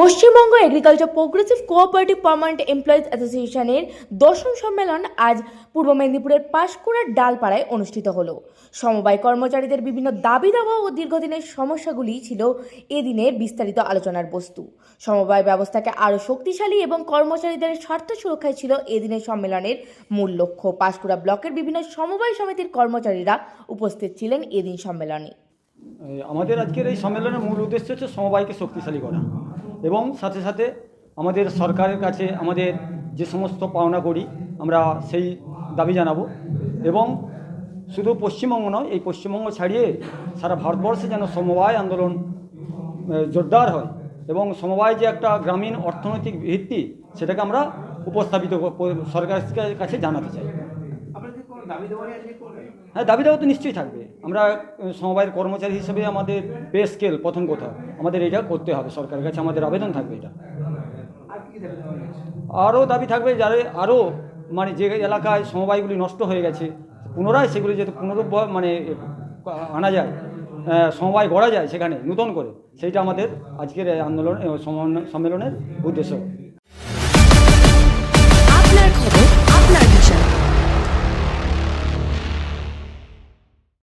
Paschimbanga agriculture progressive cooperative permanent employees অ্যাসোসিয়েশনের দশম সম্মেলন আজ পূর্ব মেদিনীপুরের পাশকুড়ার ডালপাড়ায় অনুষ্ঠিত হলো। সমবায় কর্মচারীদের বিভিন্ন দাবি দাওয়া ও দীর্ঘদিনের সমস্যাগুলি ছিল এদিনের বিস্তারিত আলোচনার বস্তু। সমবায় ব্যবস্থাকে আরও শক্তিশালী এবং কর্মচারীদের স্বার্থ সুরক্ষায় ছিল এদিনের সম্মেলনের মূল লক্ষ্য। পাশকুড়া ব্লকের বিভিন্ন সমবায় সমিতির কর্মচারীরা উপস্থিত ছিলেন এদিন সম্মেলনে। আমাদের আজকের এই সম্মেলনের মূল উদ্দেশ্য হচ্ছে সমবায়কে শক্তিশালী করা। এবং সাথে সাথে আমাদের সরকারের কাছে আমাদের যে সমস্ত পাওনা করি, আমরা সেই দাবি জানাব। এবং শুধু পশ্চিমবঙ্গ নয়, এই পশ্চিমবঙ্গ ছাড়িয়ে সারা ভারতবর্ষে যেন সমবায় আন্দোলন জোরদার হয় এবং সমবায় যে একটা গ্রামীণ অর্থনৈতিক ভিত্তি, সেটাকে আমরা উপস্থাপিত সরকারের কাছে জানাতে চাই আপনাদের কোনো দাবি দেওয়া নিয়ে আজকে করবেন হ্যাঁ দাবি দেওয়া তো নিশ্চয়ই থাকবে। আমরা সমবায়ের কর্মচারী হিসেবে আমাদের পে স্কেল প্রথম কথা। আমাদের এটা করতে হবে সরকারের কাছে আমাদের আবেদন থাকবে এটা। আরও দাবি থাকবে যারা আরও মানে যে এলাকায় সমবায়গুলি নষ্ট হয়ে গেছে পুনরায় সেগুলি যাতে পুনরুপ মানে আনা যায় সমবায় গড়া যায় সেখানে নূতন করে সেইটা আমাদের আজকের আন্দোলন সম্মেলনের উদ্দেশ্য।